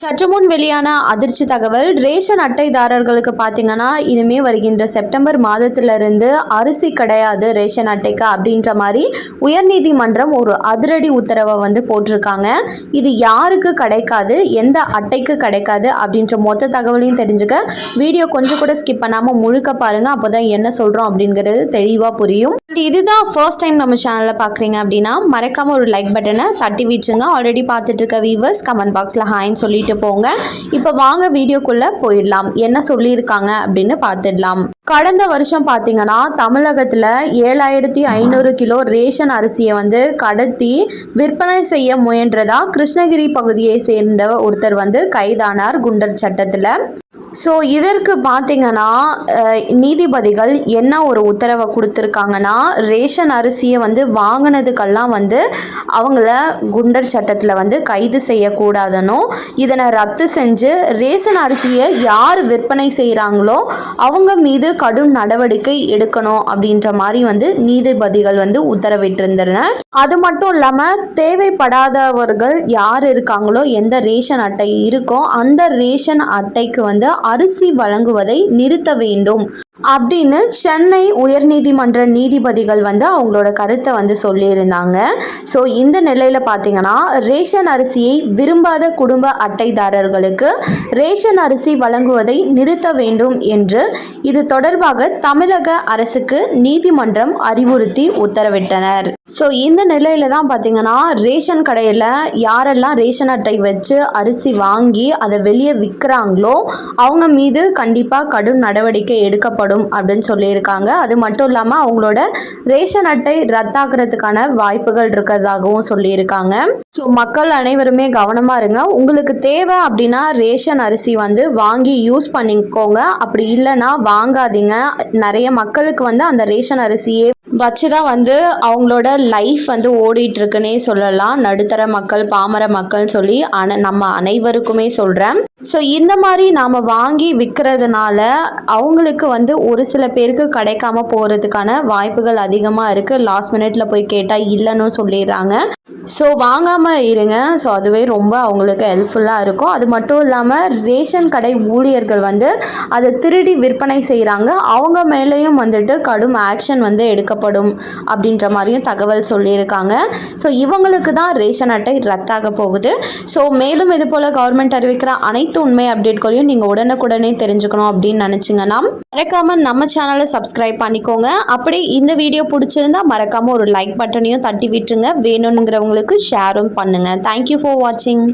சற்று முன் வெளியான அதிர்ச்சி தகவல் ரேஷன் அட்டைதாரர்களுக்கு பார்த்தீங்கன்னா இனிமே வருகின்ற செப்டம்பர் மாதத்திலிருந்து அரிசி கிடையாது ரேஷன் அட்டைக்கு அப்படின்ற மாதிரி உயர்நீதிமன்றம் ஒரு அதிரடி உத்தரவை வந்து போட்டிருக்காங்க. இது யாருக்கு கிடைக்காது எந்த அட்டைக்கு கிடைக்காது அப்படின்ற மொத்த தகவலையும் தெரிஞ்சுக்க வீடியோ கொஞ்சம் கூட ஸ்கிப் பண்ணாமல் முழுக்க பாருங்கள் அப்போ தான் என்ன சொல்கிறோம் அப்படிங்கிறது தெளிவாக புரியும். And இதுதான் ஃபர்ஸ்ட் டைம் நம்ம சேனலில் பார்க்குறீங்க அப்படின்னா மறக்காமல் ஒரு லைக் பட்டனை தட்டி விட்டுருங்க ஆல்ரெடி பார்த்துட்டு இருக்க வீவர்ஸ் கமெண்ட் பாக்ஸில் ஹாய்ன்னு சொல்லிட்டு போங்க. இப்போ வாங்க வீடியோக்குள்ளே போயிடலாம். என்ன சொல்லியிருக்காங்க அப்படின்னு பார்த்துடலாம். கடந்த வருஷம் பார்த்தீங்கன்னா தமிழகத்தில் ஏழாயிரத்தி ஐநூறு கிலோ ரேஷன் அரிசியை வந்து கடத்தி விற்பனை செய்ய முயன்றதா கிருஷ்ணகிரி பகுதியை சேர்ந்த ஒருத்தர் வந்து கைதானார் குண்டர் சட்டத்தில். ஸோ இதற்கு பார்த்தீங்கன்னா நீதிபதிகள் என்ன ஒரு உத்தரவை கொடுத்துருக்காங்கன்னா ரேஷன் அரிசியை வந்து வாங்கினதுக்கெல்லாம் வந்து அவங்கள குண்டர் சட்டத்தில் வந்து கைது செய்யக்கூடாதனும் இதனை ரத்து செஞ்சு ரேஷன் அரிசியை யார் விற்பனை செய்கிறாங்களோ அவங்க மீது கடும் நடவடிக்கை எடுக்கணும் அப்படின்ற மாதிரி வந்து நீதிபதிகள் வந்து உத்தரவிட்டிருந்தனர் அது மட்டும் இல்லாமல் தேவைப்படாதவர்கள் யார் இருக்காங்களோ எந்த ரேஷன் அட்டை இருக்கோ அந்த ரேஷன் அட்டைக்கு வந்து அரிசி வழங்குவதை நிறுத்த வேண்டும். அப்படின்னு சென்னை உயர்நீதிமன்ற நீதிபதிகள் வந்து அவங்களோட கருத்தை வந்து சொல்லியிருந்தாங்க. ஸோ இந்த நிலையில் பார்த்தீங்கன்னா ரேஷன் அரிசியை விரும்பாத குடும்ப அட்டைதாரர்களுக்கு ரேஷன் அரிசி வழங்குவதை நிறுத்த வேண்டும் என்று இது தொடர்பாக தமிழக அரசுக்கு நீதிமன்றம் அறிவுறுத்தி உத்தரவிட்டனர். ஸோ இந்த நிலையில் தான் பார்த்தீங்கன்னா ரேஷன் கடையில் யாரெல்லாம் ரேஷன் அட்டை வச்சு அரிசி வாங்கி அதை வெளியே விற்கிறாங்களோ அவங்க மீது கண்டிப்பாக கடும் நடவடிக்கை எடுக்கப்படும். அப்படின்னு சொல்லியிருக்காங்க. அது மட்டும் இல்லாமல் அவங்களோட ரேஷன் அட்டை ரத்தாக்குறதுக்கான வாய்ப்புகள் இருக்கிறதாகவும் சொல்லியிருக்காங்க. ஸோ மக்கள் அனைவருமே கவனமாக இருங்க. உங்களுக்கு தேவை அப்படின்னா ரேஷன் அரிசி வந்து வாங்கி யூஸ் பண்ணிக்கோங்க. அப்படி இல்லைன்னா வாங்காதீங்க. நிறைய மக்களுக்கு வந்து அந்த ரேஷன் அரிசியே வச்சு தான் வந்து அவங்களோட லைஃப் வந்து ஓடிட்டு இருக்குன்னே சொல்லலாம். நடுத்தர மக்கள் பாமர மக்கள் சொல்லி அன நம்ம அனைவருக்குமே சொல்கிறேன் ஸோ இந்த மாதிரி நாம் வாங்கி விற்கிறதுனால அவங்களுக்கு வந்து ஒரு சில பேருக்கு கிடைக்காம போகிறதுக்கான வாய்ப்புகள் அதிகமாக இருக்குது லாஸ்ட் மினிட்ல போய் கேட்டால் இல்லைன்னு சொல்லிடுறாங்க. ஸோ வாங்காமல் இருங்க. ஸோ அதுவே ரொம்ப அவங்களுக்கு ஹெல்ப்ஃபுல்லாக இருக்கும். அது மட்டும் இல்லாமல் ரேஷன் கடை ஊழியர்கள் வந்து அதை திருடி விற்பனை செய்கிறாங்க அவங்க மேலேயும் வந்துட்டு கடும் ஆக்ஷன் வந்து எடுக்கப்படும். அப்படின்ற மாதிரியும் தகவல் சொல்லியிருக்காங்க. ஸோ இவங்களுக்கு தான் ரேஷன் அட்டை ரத்தாக போகுது. ஸோ மேலும் இது போல் கவர்மெண்ட் அறிவிக்கிற அனைத்து உண்மை அப்டேட்களையும் நீங்கள் உடனுக்குடனே தெரிஞ்சுக்கணும் அப்படின்னு நினச்சிங்கன்னா மறக்காமல் நம்ம சேனலை சப்ஸ்கிரைப் பண்ணிக்கோங்க. அப்படி இந்த வீடியோ பிடிச்சிருந்தா மறக்காமல் ஒரு லைக் பட்டனையும் தட்டி விட்டுருங்க. வேணுங்கிறவங்களுக்கு ஷேரும் பண்ணுங்கள் தேங்க்யூ ஃபார் வாட்சிங்